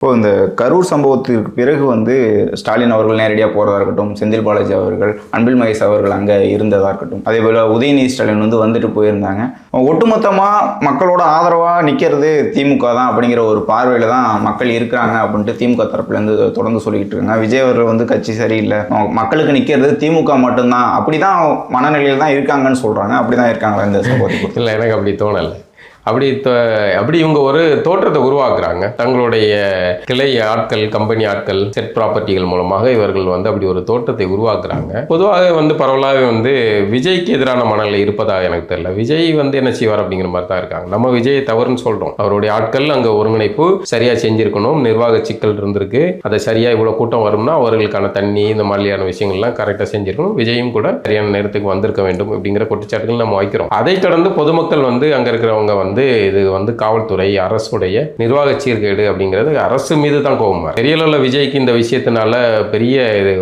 இப்போ இந்த கரூர் சம்பவத்திற்கு பிறகு வந்து ஸ்டாலின் அவர்கள் நேரடியாக போகிறதா இருக்கட்டும் செந்தில் பாலாஜி அவர்கள் அன்பில் மகேஷ் அவர்கள் அங்கே இருந்ததாக இருக்கட்டும் அதே போல் உதயநிதி ஸ்டாலின் வந்து வந்துட்டு போயிருந்தாங்க. ஒட்டுமொத்தமாக மக்களோட ஆதரவாக நிற்கிறது திமுக தான் அப்படிங்கிற ஒரு பார்வையில் தான் மக்கள் இருக்கிறாங்க அப்படின்ட்டு திமுக தரப்புலேருந்து தொடர்ந்து சொல்லிக்கிட்டு இருக்காங்க. விஜய் அவர்கள் வந்து கட்சி சரியில்லை. மக்களுக்கு நிற்கிறது திமுக மட்டும்தான். அப்படி தான் மனநிலையில் தான் இருக்காங்கன்னு சொல்கிறாங்க அப்படி தான் இருக்காங்களா இந்த சம்பவத்தை இல்லை எனக்கு அப்படி தோணலை. அப்படி அப்படி இவங்க ஒரு தோற்றத்தை உருவாக்குறாங்க. தங்களுடைய கிளை ஆட்கள் கம்பெனி ஆட்கள் செட் ப்ராப்பர்ட்டிகள் மூலமாக இவர்கள் வந்து அப்படி ஒரு தோற்றத்தை உருவாக்குறாங்க. பொதுவாக வந்து பரவலாகவே வந்து விஜய்க்கு எதிரான மனநிலை இருப்பதாக எனக்கு தெரியல. விஜய் வந்து என்ன செய்வார் அப்படிங்கிற மாதிரி தான் இருக்காங்க. நம்ம விஜய் தவறுன்னு சொல்றோம். அவருடைய ஆட்கள் அங்கே ஒருங்கிணைப்பு சரியா செஞ்சிருக்கணும். நிர்வாக சிக்கல் இருந்திருக்கு. அதை சரியா இவ்வளோ கூட்டம் வரும்னா அவர்களுக்கான தண்ணி இந்த மாதிரியான விஷயங்கள்லாம் கரெக்டாக செஞ்சிருக்கணும். விஜயும் கூட சரியான நேரத்துக்கு வந்திருக்க வேண்டும் அப்படிங்கிற குற்றச்சாட்டுகள் நம்ம வைக்கிறோம். அதை தொடர்ந்து பொதுமக்கள் வந்து அங்கே இருக்கிறவங்க வந்து இது வந்து காவல்துறை அரசுடைய நிர்வாக சீர்கேடு அப்படிங்கிறது அரசு மீது தான் கோபம் வரும். பெரிய அளவில் விஜய்க்கு இந்த விஷயத்தினால பெரிய இது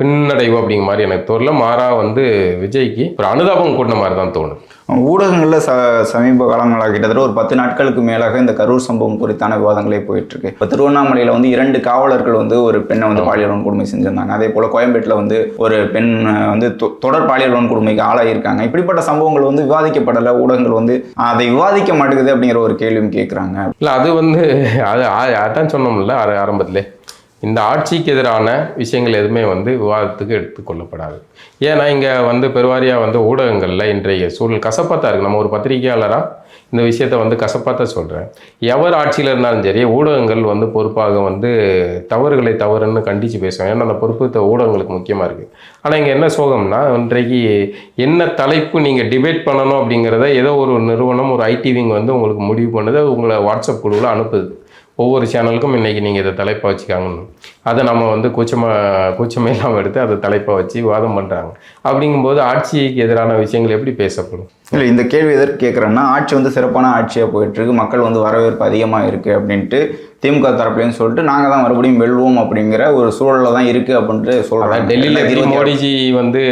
பின்னடைவு அப்படிங்கிற மாதிரி எனக்கு தோணல. மாறா வந்து விஜய்க்கு ஒரு அனுதாபம் கூட்டின மாதிரி தான் தோணும் ஊடகங்களில் ச சமீப காலங்களாக கிட்டத்தட்ட ஒரு பத்து நாட்களுக்கு மேலாக இந்த கரூர் சம்பவம் குறித்தான விவாதங்களே போயிட்டு இருக்கு இப்போ திருவண்ணாமலையில் வந்து இரண்டு காவலர்கள் வந்து ஒரு பெண்ணை வந்து பாலியல் வன்கொடுமை செஞ்சிருந்தாங்க. அதே போல் கோயம்பேட்டில் வந்து ஒரு பெண் வந்து தொடர் பாலியல் வன்கொடுமைக்கு ஆளாகியிருக்காங்க இப்படிப்பட்ட சம்பவங்கள் வந்து விவாதிக்கப்படலை. ஊடகங்கள் வந்து அதை விவாதிக்க மாட்டேங்குது அப்படிங்கிற ஒரு கேள்வியும் கேட்குறாங்க இல்லை அது வந்து அது அதான் சொன்னோம்ல ஆர- ஆரம்பத்திலே. இந்த ஆட்சிக்கு எதிரான விஷயங்கள் எதுவுமே வந்து விவாதத்துக்கு எடுத்துக்கொள்ளப்படாது ஏன்னா இங்கே வந்து பெருவாரியாக வந்து ஊடகங்களில் இன்றைய சூழல் கசப்பாகத்தான் இருக்குது நம்ம ஒரு பத்திரிகையாளராக இந்த விஷயத்த வந்து கசப்பாக தான் சொல்கிறேன் எவர் ஆட்சியில் இருந்தாலும் சரி ஊடகங்கள் வந்து பொறுப்பாக வந்து தவறுகளை தவறுன்னு கண்டித்து பேசுவோம் ஏன்னா அந்த பொறுப்பு ஊடகங்களுக்கு முக்கியமாக இருக்குது ஆனால் இங்கே என்ன சோகம்னா இன்றைக்கு என்ன தலைப்பு நீங்கள் டிபேட் பண்ணணும் அப்படிங்கிறத ஏதோ ஒரு நிறுவனம் ஒரு ஐடிவிங் வந்து உங்களுக்கு முடிவு பண்ணுது. உங்களை வாட்ஸ்அப் குழுவில் அனுப்புது. ஒவ்வொரு சேனலுக்கும் இன்றைக்கி நீங்கள் இதை தலைப்பாக வச்சுக்காங்கன்னு. அதை நம்ம வந்து கூச்சமாக கூச்சமே இல்லாமல் எடுத்து அதை தலைப்பாக வச்சு வாதம் பண்ணுறாங்க அப்படிங்கும்போது ஆட்சிக்கு எதிரான விஷயங்கள் எப்படி பேசப்படும்? இல்லை இந்த கேள்வி எதற்கு கேட்குறேன்னா ஆட்சி வந்து சிறப்பான ஆட்சியாக போயிட்டு இருக்கு மக்கள் வந்து வரவேற்பு அதிகமாக இருக்குது அப்படின்ட்டு திமுக தரப்புலேன்னு சொல்லிட்டு நாங்கள் தான் மறுபடியும் வெல்வோம் அப்படிங்கிற ஒரு சூழலில் தான் இருக்குது அப்படின்ட்டு சொல்கிறாங்க டெல்லியில் எப்படி மோடிஜி வந்து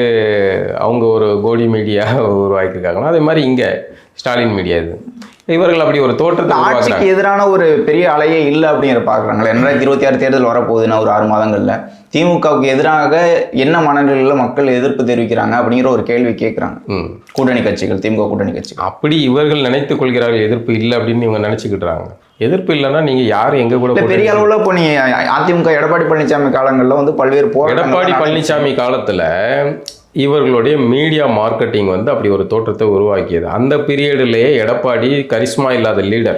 அவங்க ஒரு கோடி மீடியா உருவாக்கியிருக்காங்களோ அதே மாதிரி இங்கே ஸ்டாலின் மீடியா இது. இவர்கள் அப்படி ஒரு தோற்றத்தை ஆட்சிக்கு எதிரான ஒரு பெரிய அலையே இல்லை அப்படிங்கிற பார்க்குறாங்களே. ரெண்டாயிரத்தி இருபத்தி ஆறு தேர்தல் வரப்போகுதுன்னா ஒரு ஆறு மாதங்களில். திமுகவுக்கு எதிராக என்ன மனநிலையில் மக்கள் எதிர்ப்பு தெரிவிக்கிறாங்க அப்படிங்கிற ஒரு கேள்வி கேட்குறாங்க கூட்டணி கட்சிகள் திமுக கூட்டணி கட்சிகள். அப்படி இவர்கள் நினைத்துக் கொள்கிறார்கள் எதிர்ப்பு இல்லை அப்படின்னு இவங்க நினச்சிக்கிட்டுறாங்க. எதிர்ப்பு இல்லைன்னா நீங்கள் யார் எங்கே கூட பெரிய அளவில் இப்போ நீ அதிமுக எடப்பாடி பழனிசாமி காலங்களில் வந்து பல்வேறு போராட்டங்கள் எடப்பாடி. பழனிசாமி காலத்தில் இவர்களுடைய மீடியா மார்க்கெட்டிங் வந்து அப்படி ஒரு தோற்றத்தை உருவாக்கியது. அந்த பீரியடிலேயே எடப்பாடி கரிஸ்மா இல்லாத லீடர்